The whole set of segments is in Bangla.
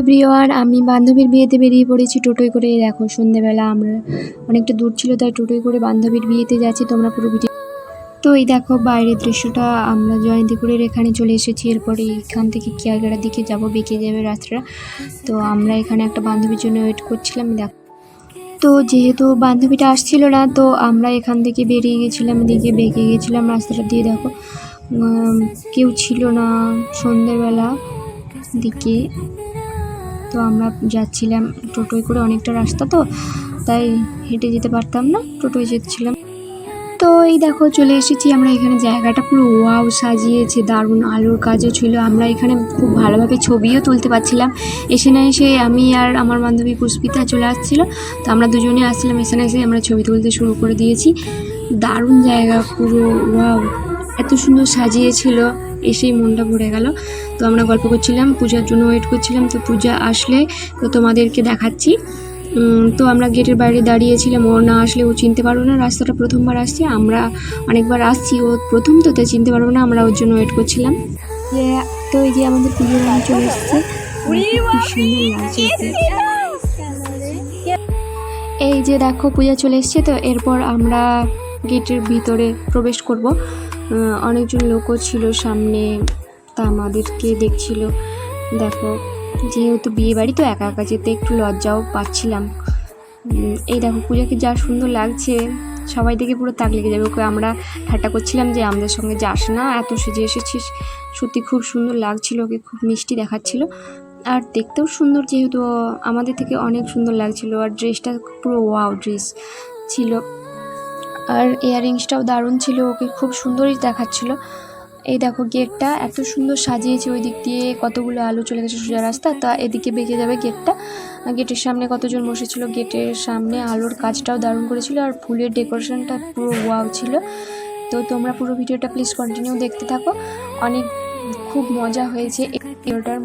এভরিওয়ান আমি বান্ধবীর বিয়েতে বেরিয়ে পড়েছি টোটোয় করে। দেখো, সন্ধেবেলা আমরা অনেকটা দূর ছিল, তাই টোটোয় করে বান্ধবীর বিয়েতে যাচ্ছি, তোমরা পুরো ভিডিও তো এই দেখো, বাইরের দৃশ্যটা আমরা জয়ন্তীপুরের এখানে চলে এসেছি। এরপরে এখান থেকে কিয়াগড়ার দিকে যাব, বেঁকে যাবে রাস্তাটা। তো আমরা এখানে একটা বান্ধবীর জন্য ওয়েট করছিলাম দেখো। তো যেহেতু বান্ধবীটা আসছিল না, তো আমরা এখান থেকে বেরিয়ে গেছিলাম দিকে বেঁকে গেছিলাম রাস্তাটা দিয়ে, দেখো। কেউ ছিল না সন্ধেবেলা দিকে। তো আমরা যাচ্ছিলাম টোটোয় করে অনেকটা রাস্তা তো, তাই হেঁটে যেতে পারতাম না, টোটোয় যেতেছিলাম। তো এই দেখো চলে এসেছি আমরা এখানে, জায়গাটা পুরো ওয়াও সাজিয়েছে, দারুণ আলোর কাজও ছিল। আমরা এখানে খুব ভালোভাবে ছবিও তুলতে পারছিলাম। এসে না এসে আমি আর আমার বান্ধবী পুষ্পিতা চলে আসছিল, তো আমরা দুজনে আসছিলাম। এসে না এসে আমরা ছবি তুলতে শুরু করে দিয়েছি। দারুণ জায়গা পুরো, ওয়াও, এত সুন্দর সাজিয়েছিল। এসেই মনটা ভরে গেল। তো আমরা গল্প করছিলাম পূজার জন্য ওয়েট করছিলাম তো পূজা আসলে তো তোমাদেরকে দেখাচ্ছি। তো আমরা গেটের বাইরে দাঁড়িয়েছিলাম ও না আসলে ও চিনতে পারব না রাস্তাটা প্রথমবার আসছে আমরা অনেকবার আসছি ও প্রথম তো তাই চিনতে পারব না আমরা ওর জন্য ওয়েট করছিলাম। যে তো এই যে আমাদের পুজোর রানী চলে এসছে। খুব সুন্দর লাগছে। এই যে দেখো পূজা চলে এসছে তো এরপর আমরা গেটের ভিতরে প্রবেশ করব। অনেকজন লোকও ছিল সামনে, তা আমাদেরকে দেখছিল। দেখো, যেহেতু বিয়ে বাড়ি, তো একা একা যেতে একটু লজ্জাও পাচ্ছিলাম। এই দেখো, পূজাকে যা সুন্দর লাগছে, সবাই দেখে পুরো তাক লেগে যাবে। ওকে আমরা ঠাট্টা করছিলাম যে আমাদের সঙ্গে যাস না, এত সেজে এসেছিস। সত্যি খুব সুন্দর লাগছিল, ওকে খুব মিষ্টি দেখাচ্ছিল। আর দেখতেও সুন্দর, যেহেতু আমাদের থেকে অনেক সুন্দর লাগছিল। আর ড্রেসটা পুরো ওয়াও ড্রেস ছিল। আর ইয়াররিংসটাও দারুণ ছিল, ওকে খুব সুন্দরই দেখাচ্ছিল। এই দেখো গেটটা, এত সুন্দর সাজিয়েছে ওই দিক দিয়ে, কতগুলো আলো চলে গেছে সোজা রাস্তা, তা এদিকে বেঁকে যাবে গেটটা। গেটের সামনে কতজন বসেছিল, গেটের সামনে আলোর কাজটাও দারুণ করেছিল, আর ফুলের ডেকোরেশনটা পুরো ওয়াও ছিল। তো তোমরা পুরো ভিডিওটা প্লিজ কন্টিনিউ দেখতে থাকো। অনেক খুব মজা হয়েছে ভিডিওটার।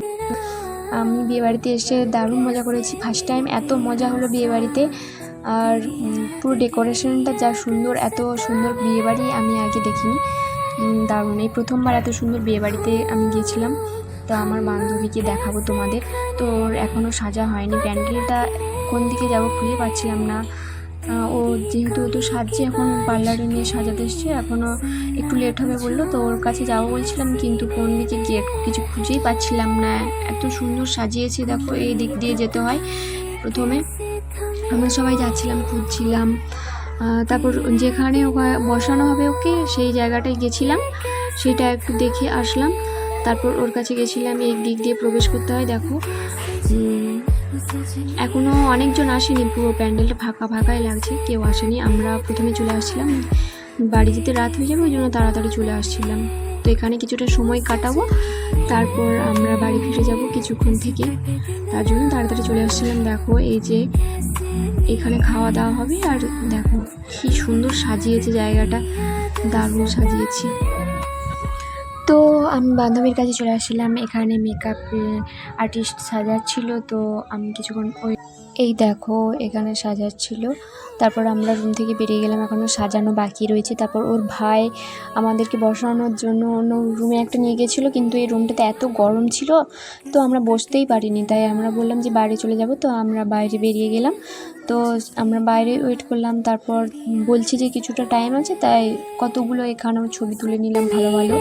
আমি বিয়েবাড়িতে এসে দারুণ মজা করেছি ফার্স্ট টাইম এত মজা হলো বিয়েবাড়িতে। আর পুরো ডেকোরেশনটা যা সুন্দর, এত সুন্দর বিয়েবাড়ি আমি আগে দেখিনি। দারুণ। এই প্রথমবার এত সুন্দর বিয়েবাড়িতে আমি গিয়েছিলাম। তো আমার বান্ধবীকে দেখাবো তোমাদের। তো ওর এখনও সাজা হয়নি। প্যান্ডেলটা কোন দিকে যাব খুঁজে পাচ্ছিলাম না। ও যেহেতু তো সাজছে, এখন পার্লারে নিয়ে সাজাতে এসছে এখনও একটু লেট হবে বলল। তো ওর কাছে যাব বলছিলাম, কিন্তু কোন দিকে গিয়ে কিছু খুঁজেই পাচ্ছিলাম না। এত সুন্দর সাজিয়েছে, দেখো, এই দিক দিয়ে যেতে হয় প্রথমে। আমরা সবাই যাচ্ছিলাম খুঁজছিলাম তারপর যেখানে ওকে বসানো হবে ওকে, সেই জায়গাটায় গেছিলাম। সেটা একটু দেখে আসলাম। তারপর ওর কাছে গেছিলাম, এই দিক দিয়ে প্রবেশ করতে হয়, দেখো। এখনও অনেকজন আসেনি, পুরো প্যান্ডেলটা ফাঁকা ফাঁকাই লাগছে, কেউ আসেনি। আমরা প্রথমে চলে আসছিলাম, বাড়ি যেতে রাত হয়ে যাবে, ওই জন্য তাড়াতাড়ি চলে আসছিলাম। তো এখানে কিছুটা সময় কাটাবো, তারপর আমরা বাড়ি ফিরে যাব কিছুক্ষণ থেকে। তার জন্য তাড়াতাড়ি চলে আসছিলাম, দেখো, এই যে এখানে খাওয়া দাওয়া হবে আর দেখো কি সুন্দর সাজিয়েছে জায়গাটা, দারুণ সাজিয়েছে। তো আমি বান্ধবীর কাছে চলে আসছিলাম, এখানে মেকআপ আর্টিস্ট সাজাচ্ছিল, তো আমি কিছুক্ষণ ওই, এই দেখো এখানে সাজাচ্ছিল। তারপর আমরা রুম থেকে বেরিয়ে গেলাম এখনও সাজানো বাকি রয়েছে। তারপর ওর ভাই আমাদেরকে বসানোর জন্য অন্য রুমে একটা নিয়ে গেছিল, কিন্তু এই রুমটাতে এত গরম ছিল, তো আমরা বসতেই পারিনি। তাই আমরা বললাম যে বাইরে চলে যাব, তো আমরা বাইরে বেরিয়ে গেলাম। তো আমরা বাইরে ওয়েট করলাম, তারপর বলছি যে কিছুটা টাইম আছে, তাই কতগুলো এখানেও ছবি তুলে নিলাম ভালো ভালো।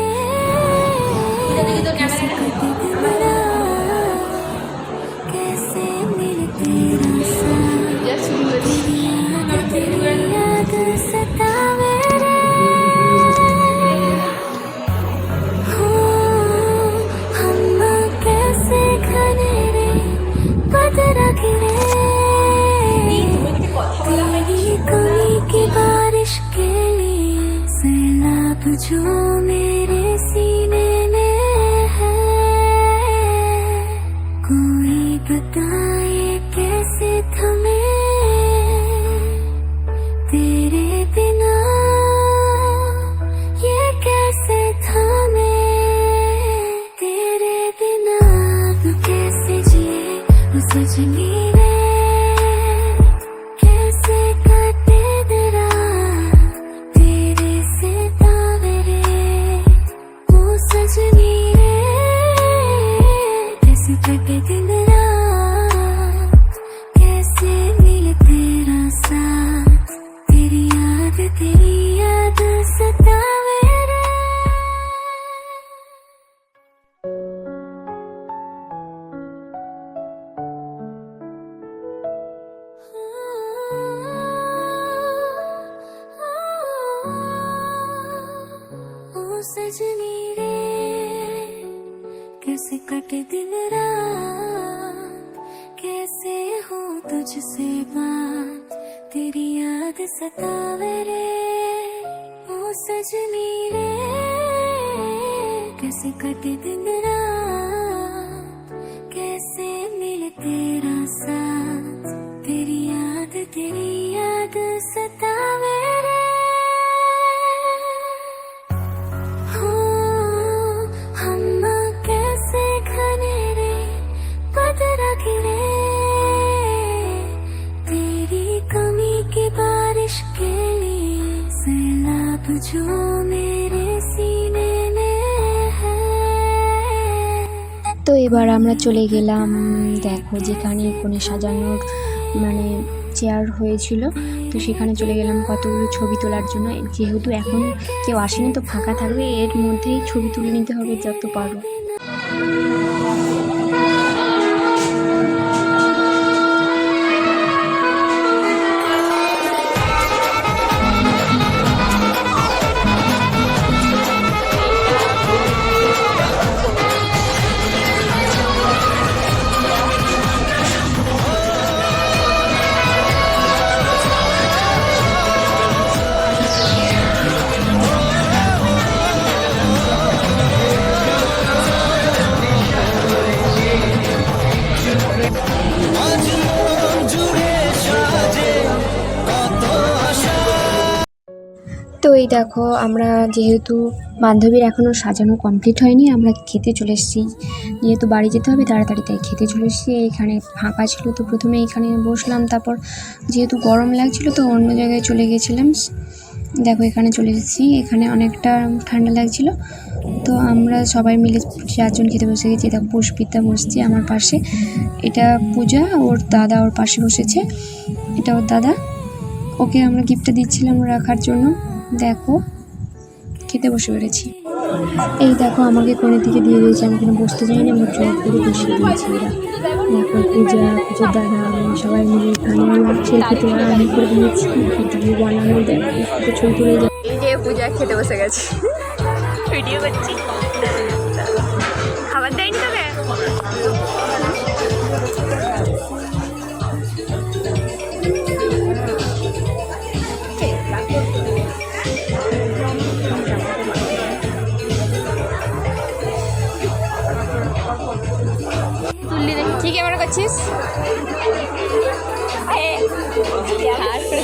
就 तेरी याद सतावे रे ओ सजनी रे कैसे कटे दिन कैसे मिले तेरा साथ। तेरी याद तेरी याद सतावे তো এবার আমরা চলে গেলাম, দেখো যেখানে কোনে সাজানোর মানে চেয়ার হয়েছিল। তো সেখানে চলে গেলাম কতগুলো ছবি তোলার জন্য। যেহেতু এখন কেউ আসেনি তো ফাঁকা থাকবে, এর মধ্যেই ছবি তুলে নিতে হবে যত পারো। এই দেখো, আমরা যেহেতু বান্ধবীর এখনও সাজানো কমপ্লিট হয়নি, আমরা খেতে চলে এসেছি। যেহেতু বাড়ি যেতে হবে, তাড়াতাড়ি তাই খেতে চলে এসেছি। এইখানে ফাঁকা ছিল তো প্রথমে এইখানে বসলাম, তারপর যেহেতু গরম লাগছিল তো অন্য জায়গায় চলে গেছিলাম। দেখো, এখানে চলে এসেছি। এখানে অনেকটা ঠান্ডা লাগছিল। তো আমরা সবাই মিলে চারজন খেতে বসে গেছি। দেখো, পুষ্পিতা বসছে আমার পাশে। এটা পূজা, ওর দাদা ওর পাশে বসেছে। এটা ওর দাদা। ওকে আমরা গিফটটা দিচ্ছিলাম রাখার জন্য। দেখো, খেতে বসে পেরেছি এই দেখো, আমাকে কোণের দিকে দিয়ে দিয়েছে আমি কোনো বসতে যাইনি আমার চোখ করে বসে দিয়েছি দেখো, পূজা, পুজোর দাদা আমি সবাই মিলে খানি সেই খেতে আমি করে দিয়েছি ভিডিও বানানো দেখো ছবি তুলে যায় এই যে পূজা খেতে বসে গেছে। ভিডিও করছি।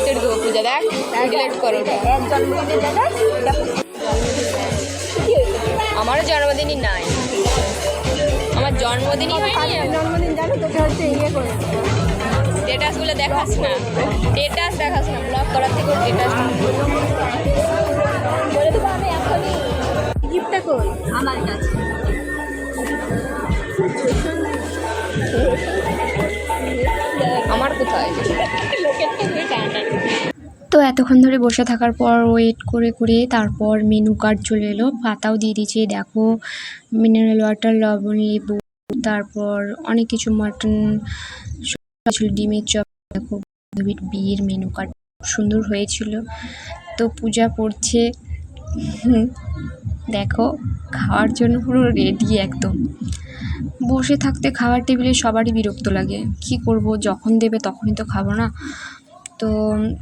চড়ে দেবো পূজা দেখ ডিলেট করো আমারও জন্মদিনই নাই। আমার জন্মদিনই হয়নি জন্মদিন জানো তোকে হচ্ছে ইয়ে করে দেখাস না। স্টেটাস দেখাস না ব্লগ করার থেকে স্টেটাস বলে দেবো আমি এখনই। গিফটটা কই? আমার কাছে। তো এতক্ষণ ধরে বসে থাকার পর ওয়েট করে করে তারপর মেনু কার্ড চলে এলো। পাতাও দিয়ে দিয়েছে দেখো মিনারেল ওয়াটার লবণ লেবু তারপর অনেক কিছু মাটন ডিমের চপ দেখো বিয়ের মেনু কার্ড সুন্দর হয়েছিল। তো পূজা হুম, দেখো, খাওয়ার জন্য পুরো রেডি একদম। বসে থাকতে খাওয়ার টেবিলে সবারই বিরক্ত লাগে। কি করব, যখন দেবে তখনই তো খাব না। তো,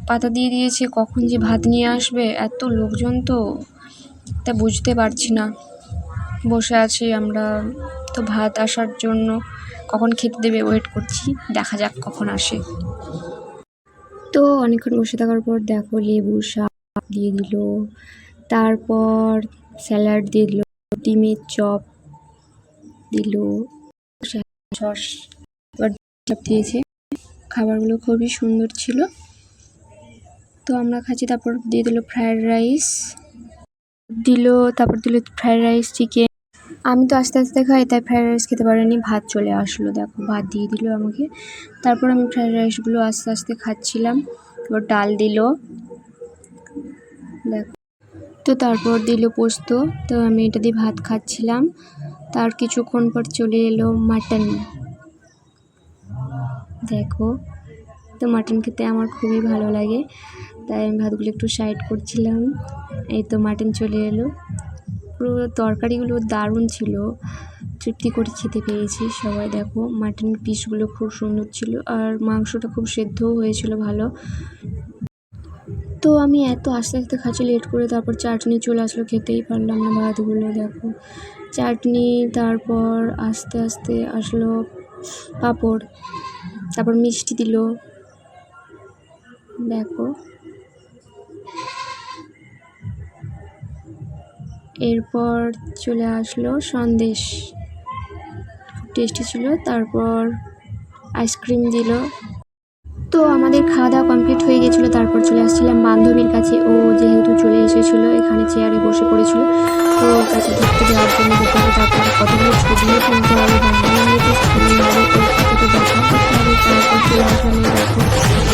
পাতা দিয়ে দিয়েছে, কখন যে ভাত নিয়ে আসবে, এত লোকজন তো, তা বুঝতে পারছি না। বসে আছি আমরা, তো ভাত আসার জন্য কখন খেতে দেবে ওয়েট করছি, দেখা যাক কখন আসে। তো, অনেকক্ষণ বসে থাকার পর দেখো লেবু শাক দিয়ে দিল। তারপর স্যালাড দিল, ডিমের চপ দিল, সস চপ দিয়েছে। খাবারগুলো খুবই সুন্দর ছিল। তো আমরা খাচ্ছি, তারপর দিয়ে দিল ফ্রায়েড রাইস। দিল, তারপর দিল ফ্রায়েড রাইস, চিকেন। আমি তো আস্তে আস্তে খাই, তাই ফ্রায়েড রাইস খেতে পারিনি। ভাত চলে আসলো, দেখো, ভাত দিয়ে দিল আমাকে। তারপর আমি ফ্রায়েড রাইসগুলো আস্তে আস্তে খাচ্ছিলাম। তারপর ডাল দিল। দেখো। তো তারপর দিল পোস্ত। তো আমি এটা দিয়ে ভাত খাচ্ছিলাম। তার কিছুক্ষণ পর চলে এলো মাটন। দেখো, তো মাটন খেতে আমার খুবই ভালো লাগে। তাই আমি ভাতগুলো একটু সাইড করছিলাম। এই তো মাটন চলে এলো। পুরো তরকারিগুলো দারুণ ছিল। তৃপ্তি করে খেতে পেয়েছি সবাই। দেখো মাটনের পিসগুলো খুব সুন্দর ছিল। আর মাংসটা খুব সেদ্ধও হয়েছিল ভালো। তো আমি এত আস্তে আস্তে খাচ্ছি লেট করে তারপর চাটনি চলে আসলো, খেতেই পারলাম না ভাতগুলো, দেখো। চাটনি, তারপর আস্তে আস্তে আসলো পাঁপড়, তারপর মিষ্টি দিল। দেখো। এরপর চলে আসলো সন্দেশ। টেস্টি ছিল, তারপর আইসক্রিম দিল। তো আমাদের খাওয়া দাওয়া কমপ্লিট হয়ে গেছিল, তারপর চলে আসছিলাম বান্ধবীর কাছে। ও যেহেতু চলে এসেছিল, এখানে চেয়ারে বসে পড়েছিল। তো ওর কাছে ঘুরতে যাওয়ার জন্য যেতে হবে কতগুলো ছবিও তুলতে হবে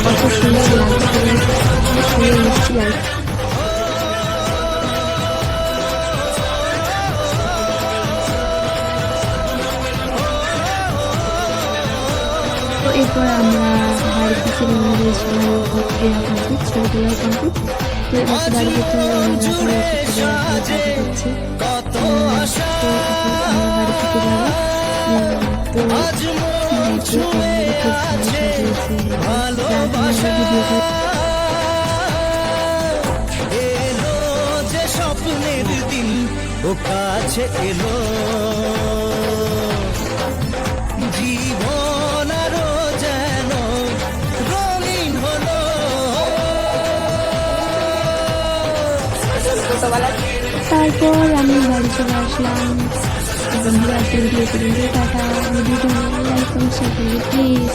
কত সুন্দর এরপর আমরা ছবিগুলো কমপ্লিট তো এবার তো বাড়ি যেতে হবে আমরা এখন করছি তো বাড়ি থেকে যাব স্বপ্নের দিন ও কাছে এলো। তারপর আমি বাড়ি চলে আসলাম। বন্ধুরা একটা ভিডিও করুন টাটা। ভিডিওটা লাইক করুন শেয়ার করুন প্লিজ